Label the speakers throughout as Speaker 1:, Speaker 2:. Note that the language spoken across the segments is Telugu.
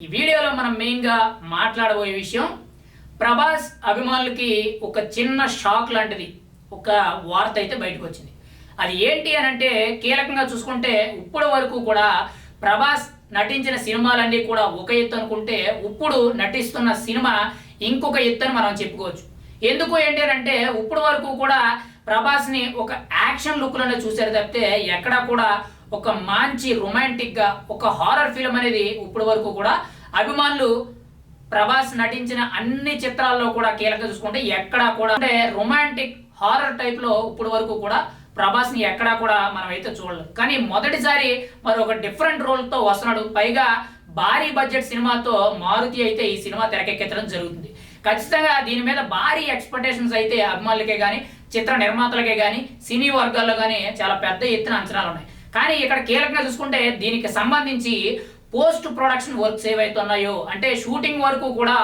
Speaker 1: ఈ వీడియోలో మనం మెయిన్గా మాట్లాడబోయే విషయం ప్రభాస్ అభిమానులకి ఒక చిన్న షాక్ లాంటిది ఒక వార్త అయితే బయటకు వచ్చింది. అది ఏంటి అని అంటే కీలకంగా చూసుకుంటే ఇప్పటి వరకు కూడా ప్రభాస్ నటించిన సినిమాలన్నీ కూడా ఒక ఎత్తు అనుకుంటే ఇప్పుడు నటిస్తున్న సినిమా ఇంకొక ఎత్తు అని మనం చెప్పుకోవచ్చు. ఎందుకు ఏంటి అని అంటే ఇప్పటి వరకు కూడా ప్రభాస్ని ఒక యాక్షన్ లుక్లోనే చూశారు తప్పితే ఎక్కడా కూడా ఒక మంచి రొమాంటిక్గా ఒక హారర్ ఫిలం అనేది ఇప్పటి వరకు కూడా అభిమానులు ప్రభాస్ నటించిన అన్ని చిత్రాల్లో కూడా కీలక చూసుకుంటే ఎక్కడా కూడా అంటే రొమాంటిక్ హారర్ టైప్లో ఇప్పటి వరకు కూడా ప్రభాస్ని ఎక్కడా కూడా మనం అయితే చూడలేదు. కానీ మొదటిసారి మరి ఒక డిఫరెంట్ రోల్తో వస్తున్నాడు. పైగా భారీ బడ్జెట్ సినిమాతో మారుతి అయితే ఈ సినిమా తెరకెక్కించడం జరుగుతుంది. ఖచ్చితంగా దీని మీద భారీ ఎక్స్పెక్టేషన్స్ అయితే అభిమానులకే కానీ చిత్ర నిర్మాతలకే కానీ సినీ వర్గాల్లో కానీ చాలా పెద్ద ఎత్తున అంచనాలు ఉన్నాయి. కానీ ఇక్కడ కీలకంగా చూసుకుంటే దీనికి సంబంధించి పోస్ట్ ప్రొడక్షన్ వర్క్స్ ఏవైతే ఉన్నాయో అంటే షూటింగ్ వరకు కూడా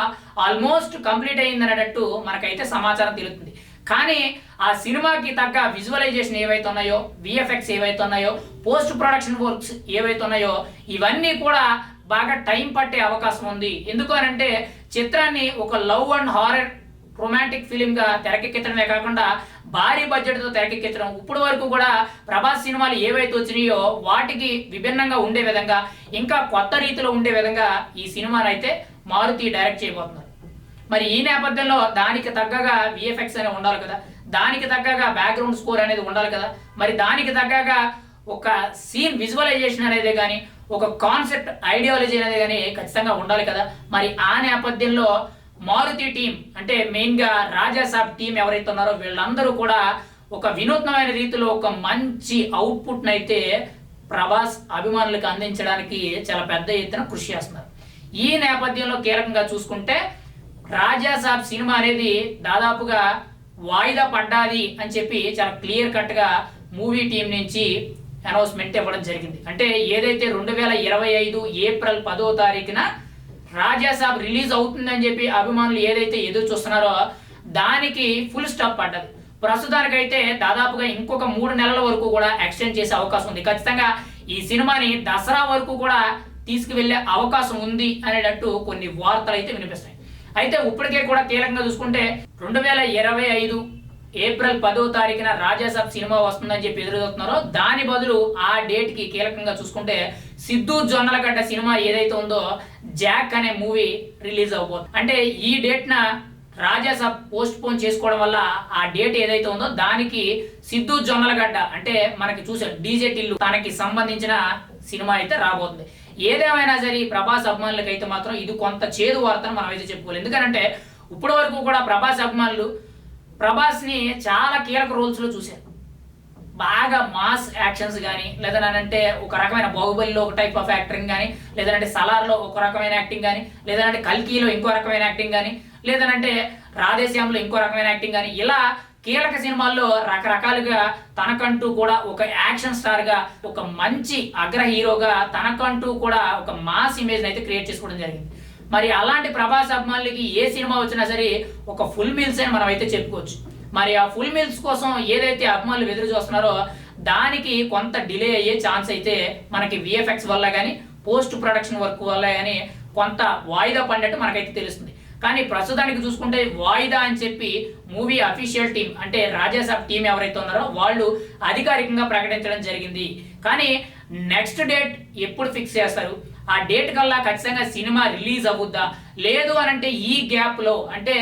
Speaker 1: ఆల్మోస్ట్ కంప్లీట్ అయింది అనేటట్టు మనకైతే సమాచారం తెలుస్తుంది. కానీ ఆ సినిమాకి తగ్గ విజువలైజేషన్ ఏవైతే ఉన్నాయో విఎఫ్ఎక్స్ ఏవైతే ఉన్నాయో పోస్ట్ ప్రొడక్షన్ వర్క్స్ ఏవైతే ఉన్నాయో ఇవన్నీ కూడా బాగా టైం పట్టే అవకాశం ఉంది. ఎందుకు అంటే చిత్రాన్ని ఒక లవ్ అండ్ హారర్ రొమాంటిక్ ఫిలింగా తెరకెక్కించడమే కాకుండా భారీ బడ్జెట్తో తెరకెక్కించడం. ఇప్పుడు వరకు కూడా ప్రభాస్ సినిమాలు ఏవైతే వచ్చినాయో వాటికి విభిన్నంగా ఉండే విధంగా ఇంకా కొత్త రీతిలో ఉండే విధంగా ఈ సినిమాను అయితే మారుతి డైరెక్ట్ చేయబోతున్నారు. మరి ఈ నేపథ్యంలో దానికి తగ్గగా విఎఫ్ఎక్స్ అనేది ఉండాలి కదా. దానికి తగ్గగా బ్యాక్గ్రౌండ్ స్కోర్ అనేది ఉండాలి కదా. మరి దానికి తగ్గగా ఒక సీన్ విజువలైజేషన్ అనేది కానీ ఒక కాన్సెప్ట్ ఐడియాలజీ అనేది కానీ ఖచ్చితంగా ఉండాలి కదా. మరి ఆ నేపథ్యంలో మారుతి టీం అంటే మెయిన్గా రాజాసాబ్ రాజా సాబ్ టీం ఎవరైతే ఉన్నారో వీళ్ళందరూ కూడా ఒక వినూత్నమైన రీతిలో ఒక మంచి అవుట్పుట్ అయితే ప్రభాస్ అభిమానులకు అందించడానికి చాలా పెద్ద ఎత్తున కృషి చేస్తున్నారు. ఈ నేపథ్యంలో కీలకంగా చూసుకుంటే రాజా సాబ్ సినిమా అనేది దాదాపుగా వాయిదా పడ్డాది అని చెప్పి చాలా క్లియర్ కట్గా మూవీ టీం నుంచి అనౌన్స్మెంట్ ఇవ్వడం జరిగింది. అంటే ఏదైతే రెండు వేల ఇరవై ఐదు ఏప్రిల్ పదో తారీఖున రాజా సాబ్ రిలీజ్ అవుతుందని చెప్పి అభిమానులు ఏదైతే ఎదురు చూస్తున్నారో దానికి ఫుల్ స్టాప్ పడ్డది. ప్రస్తుతానికైతే దాదాపుగా ఇంకొక మూడు నెలల వరకు కూడా ఎక్స్టెండ్ చేసే అవకాశం ఉంది. ఖచ్చితంగా ఈ సినిమాని దసరా వరకు కూడా తీసుకువెళ్ళే అవకాశం ఉంది అనేటట్టు కొన్ని వార్తలు అయితే వినిపిస్తాయి. అయితే ఇప్పటికే కూడా కీలకంగా చూసుకుంటే రెండు వేల ఇరవై ఐదు ఏప్రిల్ పదో తారీఖున రాజాసాబ్ సినిమా వస్తుందని చెప్పి ఎదురు చూస్తున్నారో దాని బదులు ఆ డేట్కి కీలకంగా చూసుకుంటే సిద్ధు జొన్నలగడ్డ సినిమా ఏదైతే ఉందో జాక్ అనే మూవీ రిలీజ్ అవబోతుంది అంటే ఈ డేట్ న రాజాసాబ్ పోస్ట్ పోన్ చేసుకోవడం వల్ల ఆ డేట్ ఏదైతే ఉందో దానికి సిద్ధు జొన్నలగడ్డ అంటే మనకి చూసే డీజే టిల్లు తనకి సంబంధించిన సినిమా అయితే రాబోతుంది. ఏదేమైనా సరే ఈ ప్రభాస్ అభిమానులకైతే అయితే మాత్రం ఇది కొంత చేదు వార్తను మనం అయితే చెప్పుకోవాలి. ఎందుకంటే ఇప్పటి వరకు కూడా ప్రభాస్ అభిమానులు ప్రభాస్ని చాలా కీలక రోల్స్లో చూశారు బాగా మాస్ యాక్షన్స్ కానీ లేదనంటే ఒక రకమైన బాహుబలిలో ఒక టైప్ ఆఫ్ యాక్టింగ్ కానీ లేదంటే సలార్లో ఒక రకమైన యాక్టింగ్ కానీ లేదంటే కల్కీలో ఇంకో రకమైన యాక్టింగ్ కానీ లేదనంటే రాధేశ్యాంలో ఇంకో రకమైన యాక్టింగ్ కానీ ఇలా కీలక సినిమాల్లో రకరకాలుగా తనకంటూ కూడా ఒక యాక్షన్ స్టార్గా ఒక మంచి అగ్ర హీరోగా తనకంటూ కూడా ఒక మాస్ ఇమేజ్ అయితే క్రియేట్ చేసుకోవడం జరిగింది. మరి అలాంటి ప్రభాస్ అభిమానులకి ఏ సినిమా వచ్చినా సరే ఒక ఫుల్ మీల్స్ అని మనం అయితే చెప్పుకోవచ్చు. మరి ఆ ఫుల్ మీల్స్ కోసం ఏదైతే అభిమానులు ఎదురు చూస్తున్నారో దానికి కొంత డిలే అయ్యే ఛాన్స్ అయితే మనకి విఎఫ్ఎక్స్ వల్ల కానీ పోస్ట్ ప్రొడక్షన్ వర్క్ వల్ల కానీ కొంత వాయిదా పడినట్టు మనకైతే తెలుస్తుంది. కానీ ప్రస్తుతానికి చూసుకుంటే వాయిదా అని చెప్పి మూవీ అఫీషియల్ టీం అంటే రాజాసాబ్ టీం ఎవరైతే ఉన్నారో వాళ్ళు అధికారికంగా ప్రకటించడం జరిగింది. కానీ నెక్స్ట్ డేట్ ఎప్పుడు ఫిక్స్ చేస్తారు? ఆ డేట్ కల్లా ఖచ్చితంగా సినిమా రిలీజ్ అవుద్దా? లేదు అని అంటే ఈ గ్యాప్లో అంటే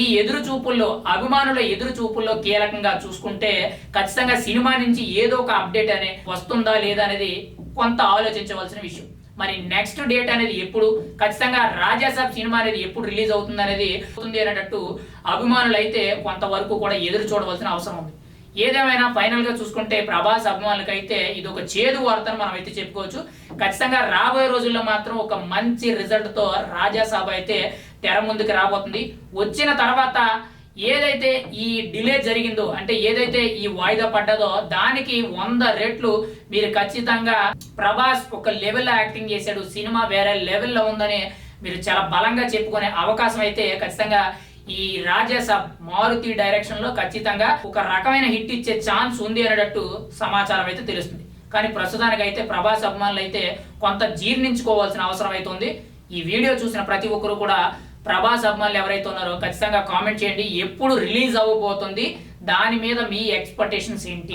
Speaker 1: ఈ ఎదురు చూపుల్లో అభిమానుల ఎదురు చూపుల్లో కీలకంగా చూసుకుంటే ఖచ్చితంగా సినిమా నుంచి ఏదో ఒక అప్డేట్ అనే వస్తుందా లేదా అనేది కొంత ఆలోచించవలసిన విషయం. మరి నెక్స్ట్ డేట్ అనేది ఎప్పుడు? ఖచ్చితంగా రాజాసాబ్ సినిమా అనేది ఎప్పుడు రిలీజ్ అవుతుంది అనేది అవుతుంది అనేటట్టు అభిమానులు అయితే కొంతవరకు కూడా ఎదురు చూడవలసిన అవసరం ఉంది. ఏదేమైనా ఫైనల్గా చూసుకుంటే ప్రభాస్ అభిమానులకు అయితే ఇది ఒక చేదు వార్తను మనం అయితే చెప్పుకోవచ్చు. ఖచ్చితంగా రాబోయే రోజుల్లో మాత్రం ఒక మంచి రిజల్ట్తో రాజాసాబ్ అయితే తెర ముందుకు రాబోతుంది. వచ్చిన తర్వాత ఏదైతే ఈ డిలే జరిగిందో అంటే ఏదైతే ఈ వాయిదా పడ్డదో దానికి వంద రెట్లు మీరు ఖచ్చితంగా ప్రభాస్ ఒక లెవెల్లో యాక్టింగ్ చేశాడు. సినిమా వేరే లెవెల్లో ఉందని మీరు చాలా బలంగా చెప్పుకునే అవకాశం అయితే ఖచ్చితంగా ఈ రాజాసాబ్ మారుతి డైరెక్షన్లో ఖచ్చితంగా ఒక రకమైన హిట్ ఇచ్చే ఛాన్స్ ఉంది అనేటట్టు సమాచారం అయితే తెలుస్తుంది. కానీ ప్రస్తుతానికి అయితే ప్రభాస్ అభిమానులు అయితే కొంత జీర్ణించుకోవాల్సిన అవసరం అయితే ఉంది. ఈ వీడియో చూసిన ప్రతి ఒక్కరు కూడా ప్రభాస్ అభిమానులు ఎవరైతే ఉన్నారో ఖచ్చితంగా కామెంట్ చేయండి. ఎప్పుడు రిలీజ్ అవ్వబోతుంది? దాని మీద మీ ఎక్స్పెక్టేషన్స్ ఏంటి?